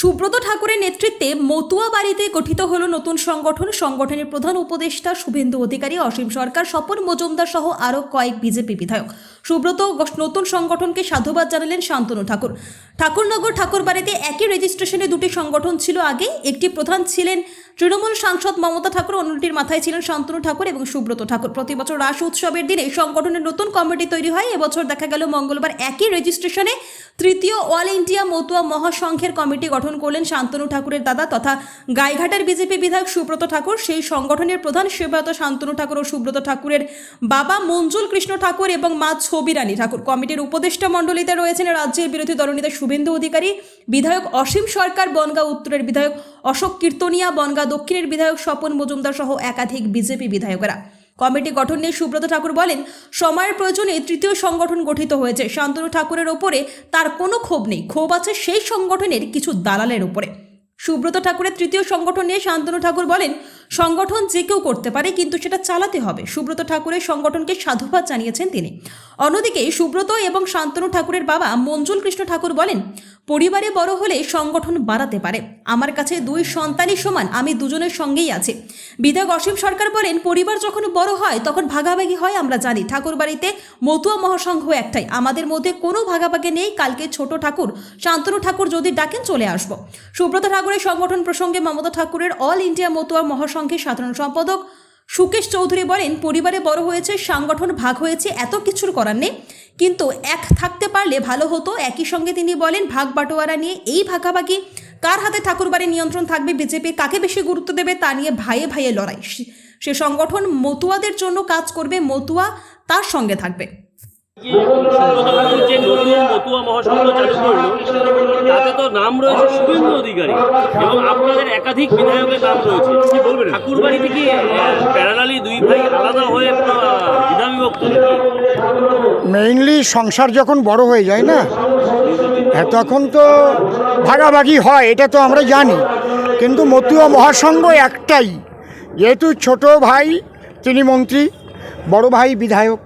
সুব্রত ঠাকুরের নেতৃত্বে মতুয়া বাড়িতে গঠিত হল নতুন সংগঠন। সংগঠনের প্রধান উপদেষ্টা শুভেন্দু অধিকারী, অসীম সরকার, স্বপন মজুমদার সহ আরও কয়েক বিজেপি বিধায়ক। সুব্রত নতুন সংগঠনকে সাধুবাদ জানালেন শান্তনু ঠাকুর। ঠাকুরনগর ঠাকুর বাড়িতে একই রেজিস্ট্রেশনে দুটি সংগঠন ছিল আগে। একটি প্রধান ছিলেন তৃণমূল সাংসদ মমতা ঠাকুর অন্যটির মাথায় ছিলেন শান্তনু ঠাকুর এবং সুব্রত ঠাকুর। প্রতি বছর রাস উৎসবের দিনে সংগঠনের নতুন কমিটি তৈরি হয়। এবছর দেখা গেল মঙ্গলবার একই রেজিস্ট্রেশনে তৃতীয় অল ইন্ডিয়া মতুয়া মহাসংঘের কমিটি গঠন করলেন শান্তনু ঠাকুরের দাদা তথা গাইঘাটার বিজেপি বিধায়ক সুব্রত ঠাকুর। সেই সংগঠনের প্রধান সেবায়ত শান্তনু ঠাকুর ও সুব্রত ঠাকুরের বাবা মঞ্জুল কৃষ্ণ ঠাকুর এবং মা ছবি রানী ঠাকুর। কমিটির উপদেষ্টা মণ্ডলীতে রয়েছেন রাজ্যের বিরোধী দলনেতা শুভেন্দু অধিকারী, বিধায়ক অসীম সরকার, বনগাঁ উত্তরের বিধায়ক অশোক কীর্তনিয়া, বনগাঁ দক্ষিণের বিধায়ক স্বপন মজুমদার সহ একাধিক বিজেপি বিধায়করা। কমিটি গঠন নিয়ে সুব্রত ঠাকুর বলেন, সময়ের প্রয়োজনে তৃতীয় সংগঠন গঠিত হয়েছে। শান্তনু ঠাকুরের ওপরে তার কোনো ক্ষোভ নেই। ক্ষোভ আছে সেই সংগঠনের কিছু দালালের ওপরে। সুব্রত ঠাকুরের তৃতীয় সংগঠন নিয়ে শান্তনু ঠাকুর বলেন, সংগঠন যে কেউ করতে পারে, কিন্তু সেটা চালাতে হবে। সুব্রত ঠাকুরের সংগঠনকে সাধুবাদ জানিয়েছেন তিনি। অন্যদিকে সুব্রত এবং শান্তনু ঠাকুরের বাবা মঞ্জুল কৃষ্ণ ঠাকুর বলেন পরিবারে বড় হলে সংগঠন বাড়াতে পারে। আমার কাছে দুই সন্তানই সমান, আমি দুজনের সঙ্গেই আছি। বিধায়ক অসীম সরকার বলেন, পরিবার যখন বড় হয়, তখন ভাগাভাগি হয়, আমরা জানি। ঠাকুর বাড়িতে মতুয়া মহাসংঘ একটাই। আমাদের মধ্যে কোনো ভাগাভাগি নেই। কালকে ছোট ঠাকুর, শান্তনু ঠাকুর যদি ডাকেন, চলে আসব। সুব্রত ঠাকুরের সংগঠন প্রসঙ্গে মমতা ঠাকুরের অল ইন্ডিয়া মতুয়া মহাসংঘের সাধারণ সম্পাদক সুকেশ চৌধুরী বলেন, পরিবারে বড় হয়েছে, সংগঠন ভাগ হয়েছে, এত কিছুর করার নেই। কিন্তু এক থাকতে পারলে ভালো হতো। একই সঙ্গে তিনি বলেন, ভাগ বাটোয়ারা নিয়ে এই ভাগাভাগি, কার হাতে ঠাকুরবাড়ির নিয়ন্ত্রণ থাকবে, বিজেপি কাকে বেশি গুরুত্ব দেবে তা নিয়ে ভাইয়ে ভাইয়ে লড়াই। সে- সংগঠন মতুয়াদের জন্য কাজ করবে, মতুয়া তার সঙ্গে থাকবে। অধিকারী এবং আপনাদের একাধিক বিধায়কের নাম রয়েছে মেইনলি সংসার যখন বড় হয়ে যায় না হ্যাঁ, তখন তো ভাগাভাগি হয় এটা তো আমরা জানি। কিন্তু মতুয়া মহাসংঘ একটাই যেহেতু ছোট ভাই তিনি মন্ত্রী বড় ভাই বিধায়ক।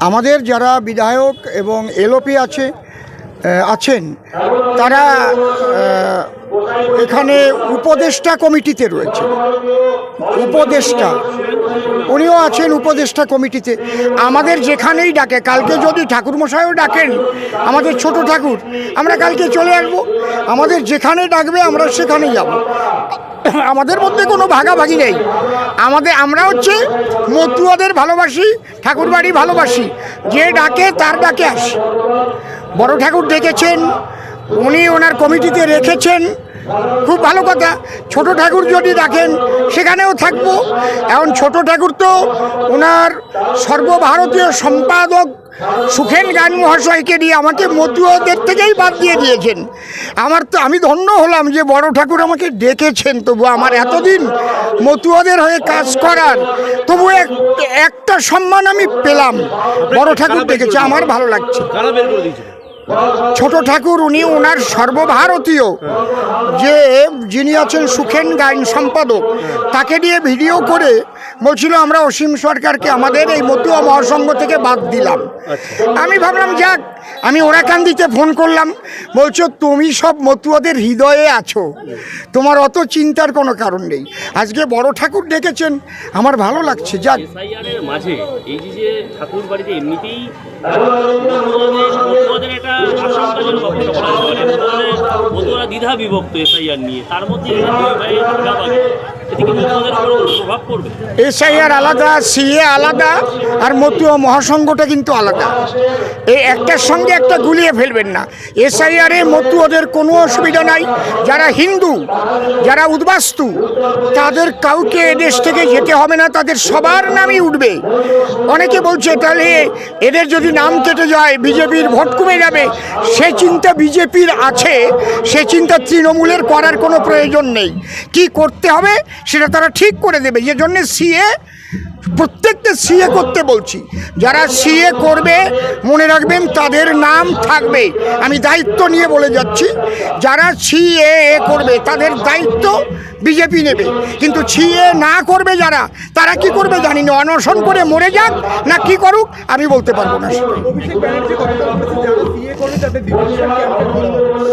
আমাদের যারা বিধায়ক এবং এলওপি আছে আছেন, তারা এখানে উপদেষ্টা কমিটিতে রয়েছে। উপদেষ্টা, উনিও আছেন উপদেষ্টা কমিটিতে। আমাদের যেখানেই ডাকে, কালকে যদি ঠাকুরমশাইও ডাকেন, আমাদের ছোট ঠাকুর, আমরা কালকে চলে আসব। আমাদের যেখানে ডাকবে, আমরা সেখানেই যাব। আমাদের মধ্যে কোনো ভাগাভাগি নেই। আমাদের, আমরা হচ্ছে মতুয়াদের ভালোবাসি, ঠাকুরবাড়ি ভালোবাসি। যে ডাকে, তার ডাকে আসি। বড় ঠাকুর ডেকেছেন উনি ওনার কমিটিতে রেখেছেন খুব ভালো কথা ছোট ঠাকুর যদি ডাকেন সেখানেও থাকব এখন ছোট ঠাকুর তো ওনার সর্বভারতীয় সম্পাদক সুখেন গান মহাশয়কে নিয়ে আমাকে মতুয়াদের থেকেই বাদ দিয়ে দিয়েছেন আমার তো আমি ধন্য হলাম যে বড় ঠাকুর আমাকে ডেকেছেন তবু আমার এতদিন মতুয়াদের হয়ে কাজ করার তবু এক- একটা সম্মান আমি পেলাম বড় ঠাকুর ডেকেছে আমার ভালো লাগছে ছোট ঠাকুর উনি ওনার সর্বভারতীয়। যে যিনি আছেন সুখেন গাইন সম্পাদক তাকে নিয়ে ভিডিও করে বলছিল আমরা অসীম সরকারকে আমাদের এই মতুয়া মহাসংঘ থেকে বাদ দিলাম। আমি ভাবলাম যাক আমি ওরাকান্দিতে ফোন করলাম। বলছো তুমি সব মতুয়াদের হৃদয়ে আছো। তোমার অত চিন্তার কোনো কারণ নেই। আজকে বড় ঠাকুর ডেকেছেন। আমার ভালো লাগছে। যাক। মাঝে এই যে ঠাকুর বাড়িতে এমনিতেই একটা পারে দ্বিধা বিভক্ত এসআইআর নিয়ে তার মধ্যে এসআইআর আলাদা, সিএ আলাদা, আর মতুয়া মহাসংঘটা কিন্তু আলাদা। এই একটার সঙ্গে একটা গুলিয়ে ফেলবেন না। এসআইআরে মতুয়াদের কোনো অসুবিধা নাই। যারা হিন্দু, যারা উদ্বাস্তু, তাদের কাউকে এদেশ থেকে যেতে হবে না। তাদের সবার নামই উঠবে। অনেকে বলছে, তাহলে এদের যদি নাম কেটে যায়, বিজেপির ভোট কমে যাবে। সে চিন্তা বিজেপির আছে। সে চিন্তা তৃণমূলের করার কোনো প্রয়োজন নেই। কি করতে হবে? সেটা তারা ঠিক করে দেবে। যে জন্য সিএ প্রত্যেকটা সিএ করতে বলছি। যারা সিএ করবে, মনে রাখবেন তাদের নাম থাকবে। আমি দায়িত্ব নিয়ে বলে যাচ্ছি, যারা সিএ করবে, তাদের দায়িত্ব বিজেপি নেবে। কিন্তু ছিয়ে না করবে যারা, তারা কি করবে জানি না। অনশন করে মরে যাক না কি করুক, আমি বলতে পারব না।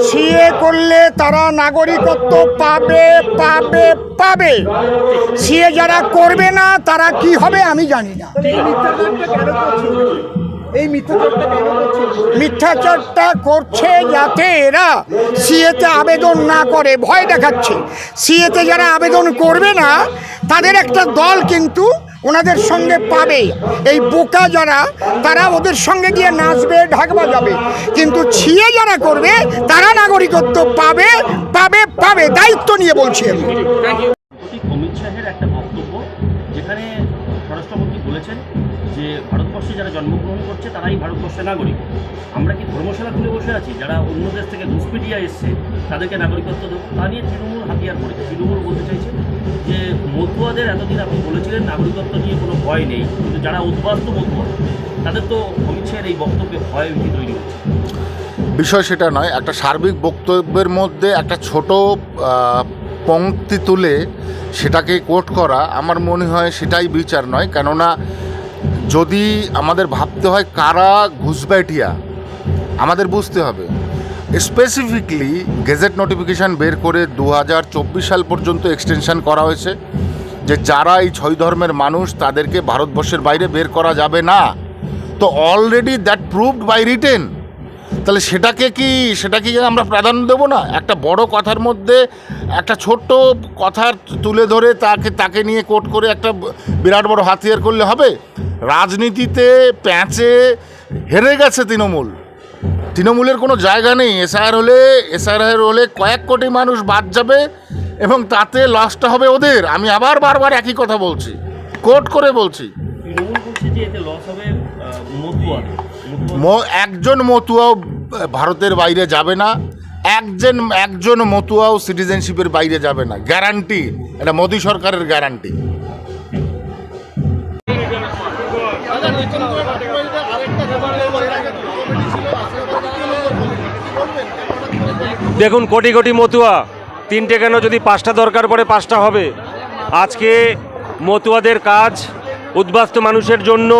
সিএ করলে তারা নাগরিকত্ব পাবে পাবে পাবে। সিএ যারা করবে না, তারা কি হবে আমি জানি না। এই মিথ্যাচারটা করছে? যাতে এরা সিএতে আবেদন না করে। ভয় দেখাচ্ছে। সিএতে যারা আবেদন করবে না, তাদের একটা দল কিন্তু ওনাদের সঙ্গে পাবে। এই বোকা যারা, তারা ওদের সঙ্গে গিয়ে নাচবে, ঢাক বাজাবে। কিন্তু ছিয়ে যারা করবে, তারা নাগরিকত্ব পাবে পাবে পাবে। দায়িত্ব নিয়ে বলছি আমি। একটা বক্তব্য যেখানে স্বরাষ্ট্রমন্ত্রী বলেছেন যে ভারতবর্ষে যারা জন্মগ্রহণ করছে তারাই ভারতবর্ষের নাগরিক। আমরা কি ধর্মশালা খুলে বসে আছি? যারা অন্য দেশ থেকে ঘুষপিটিয়া এসছে, তাদেরকে নাগরিকত্ব দেবো? তা নিয়ে তৃণমূল হাতিয়ার করেছে তৃণমূল বলতে চাইছে যে, মতুয়াদের এতদিন আপনি বলেছিলেন নাগরিকত্ব নিয়ে কোনো ভয় নেই। কিন্তু যারা উদ্বাস্ত মতুয়া, তাদের তো অমিত এই বক্তব্যে ভয় তৈরি হচ্ছে। বিষয় সেটা নয়, একটা সার্বিক বক্তব্যের মধ্যে একটা ছোট পংক্তি তুলে সেটাকে কোট করা আমার মনে হয় সেটাই বিচার নয়। কেননা যদি আমাদের ভাবতে হয় কারা ঘুষবাইটিয়া আমাদের বুঝতে হবে। স্পেসিফিকলি গেজেট নোটিফিকেশান বের করে দু হাজার চব্বিশ সাল পর্যন্ত এক্সটেনশন করা হয়েছে, যে যারা এই ছয় ধর্মের মানুষ তাদেরকে ভারতবর্ষের বাইরে বের করা যাবে না। তো already that proved by written তাহলে সেটাকে কি সেটা কি আমরা প্রাধান্য দেবো না? একটা বড় কথার মধ্যে একটা ছোট্ট কথার তুলে ধরে তাকে তাকে নিয়ে কোট করে একটা বিরাট বড় হাতিয়ার করলে হবে? রাজনীতিতে প্যাঁচে হেরে গেছে তৃণমূল। তৃণমূলের কোনো জায়গা নেই। এসআর হলে এসআর হলে কয়েক কোটি মানুষ বাদ যাবে এবং তাতে লসটা হবে ওদের। আমি আবার বারবার একই কথা বলছি। কোট করে বলছি। তৃণমূল বলছে যে এতে লস হবে একজন মতুয়াও ভারতের বাইরে যাবে না। একজন একজন মতুয়াও সিটিজেনশিপের বাইরে যাবে না। গ্যারান্টি এটা মোদী সরকারের গ্যারান্টি দেখুন, কোটি কোটি মতুয়া, তিনটে কেন যদি পাঁচটা দরকার পড়ে, পাঁচটা হবে। আজকে মতুয়াদের কাজ উদ্বাস্ত মানুষের জন্য,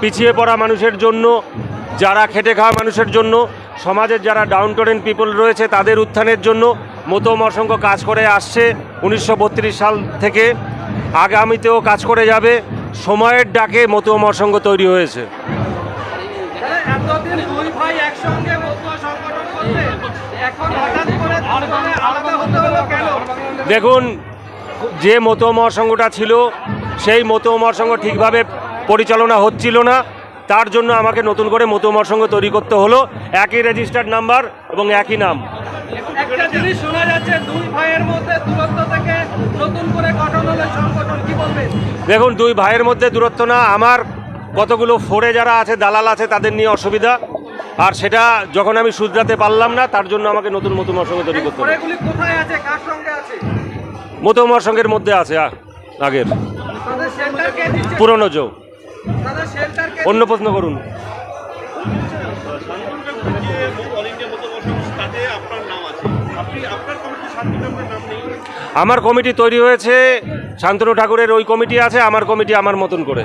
পিছিয়ে পড়া মানুষের জন্য যারা খেটে খাওয়া মানুষের জন্য সমাজের যারা ডাউন টোরেন পিপল রয়েছে তাদের উত্থানের জন্য মতুয়া অসংখ্য কাজ করে আসছে উনিশশো বত্রিশ সাল থেকে। আগামীতেও কাজ করে যাবে সময়ের ডাকে মতুয়া মহাসংঘ তৈরি হয়েছে। দেখুন যে মতো মহাসংঘটা ছিল সেই মতো মহাসংঘ ঠিকভাবে পরিচালনা হচ্ছিল না। তার জন্য আমাকে নতুন করে মতো সঙ্গে তৈরি করতে হলো। একই রেজিস্টার্ড নাম্বার এবং একই নাম। একটা জিনিস শোনা যাচ্ছে দুই ভাইয়ের মধ্যে দূরত্ব থেকে নতুন করে গঠন হলো সংগঠন কি বলবেন দেখুন দুই ভাইয়ের মধ্যে দূরত্ব না আমার কতগুলো ফোরে যারা আছে দালাল আছে তাদের নিয়ে অসুবিধা। আর সেটা যখন আমি শুধরাতে পারলাম না তার জন্য আমাকে নতুন মতো সঙ্গে তৈরি করতে হলো এগুলি কোথায় আছে? কার সঙ্গে আছে? মতো মহাসংঘের মধ্যে আছে আগের। পুরনো যোগ অন্য প্রশ্ন করুন। আমার কমিটি তৈরি হয়েছে, শান্তনু ঠাকুরের ওই কমিটি আছে, আমার কমিটি আমার মতন করে।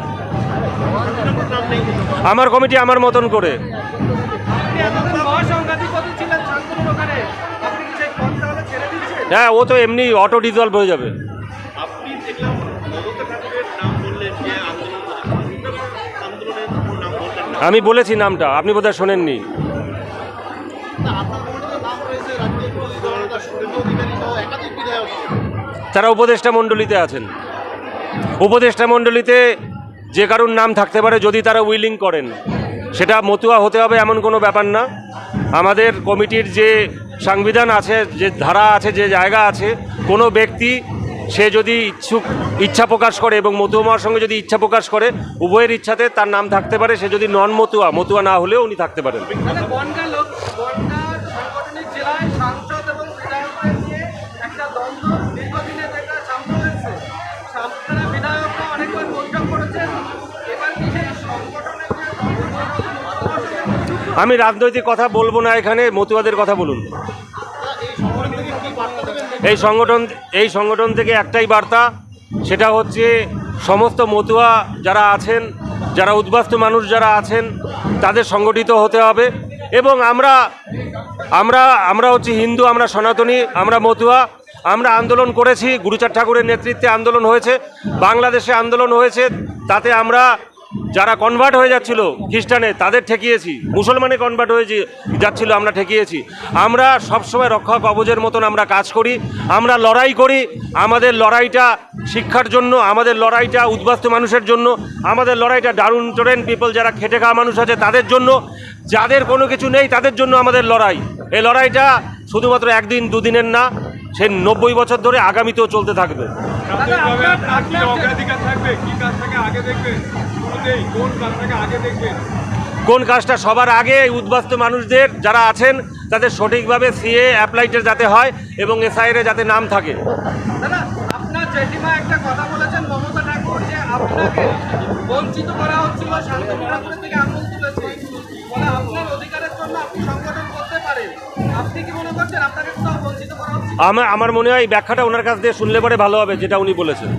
আমার কমিটি আমার মতন করে। হ্যাঁ ও তো এমনি অটো ডিজলভ হয়ে যাবে। আমি বলেছি নামটা, আপনি বোধহয় শোনেননি। তারা উপদেষ্টা মণ্ডলীতে আছেন, উপদেষ্টা মণ্ডলীতে যে কারুর নাম থাকতে পারে যদি তারা উইলিং করেন, সেটা মতুয়া হতে হবে এমন কোনো ব্যাপার না। আমাদের কমিটির যে সংবিধান আছে, যে ধারা আছে, যে জায়গা আছে, কোনো ব্যক্তি সে যদি ইচ্ছুক ইচ্ছা প্রকাশ করে এবং মতুয়ার সঙ্গে যদি ইচ্ছা প্রকাশ করে উভয়ের ইচ্ছাতে তার নাম থাকতে পারে। সে যদি নন মতুয়া মতুয়া না হলেও উনি থাকতে পারেন। আমি রাজনৈতিক কথা বলব না এখানে মতুয়াদের কথা বলুন। এই সংগঠন এই সংগঠন থেকে একটাই বার্তা, সেটা হচ্ছে সমস্ত মতুয়া যারা আছেন, যারা উদ্বাস্ত মানুষ যারা আছেন, তাদের সংগঠিত হতে হবে। এবং আমরা আমরা আমরা হচ্ছে হিন্দু, আমরা সনাতনী, আমরা মতুয়া, আমরা আন্দোলন করেছি, গুরুচাঁদ ঠাকুরের নেতৃত্বে আন্দোলন হয়েছে, বাংলাদেশে আন্দোলন হয়েছে, তাতে আমরা যারা কনভার্ট হয়ে যাচ্ছিল খ্রিস্টানে, তাদের ঠেকিয়েছি। মুসলমানে কনভার্ট হয়ে যাচ্ছিল, আমরা ঠেকিয়েছি। আমরা সবসময় রক্ষা কবচের মতন আমরা কাজ করি, আমরা লড়াই করি। আমাদের লড়াইটা শিক্ষার জন্য, আমাদের লড়াইটা উদ্বাস্ত মানুষের জন্য, আমাদের লড়াইটা ডাউন টোরেন পিপল যারা খেটে খাওয়া মানুষ আছে, তাদের জন্য। যাদের কোনো কিছু নেই, তাদের জন্য আমাদের লড়াই। এই লড়াইটা শুধুমাত্র একদিন, দুদিনের না, সে নব্বই বছর ধরে আগামীতেও চলতে থাকবে। দাদা আপনার আপনার অগ্রাধিকার থাকবে? কি কাজটাকে আগে দেখবেন? শুরুতেই কোন কাজটাকে আগে দেখবেন? কোন কাজটা সবার আগে উদ্বাস্তু মানুষদের যারা আছেন তাদের সঠিকভাবে সিএ অ্যাপ্লাইটের যাতে হয় এবং এসআইরে যাতে নাম থাকে। আপনার জেঠিমা একটা কথা বলেছেন মমতা ঠাকুর যে আপনাকে বঞ্চিত করা হচ্ছিল শান্তনু আমার আমার মনে হয় ব্যাখ্যাটা ওনার কাছ দিয়ে শুনলে পরে ভালো হবে, যেটা উনি বলেছেন।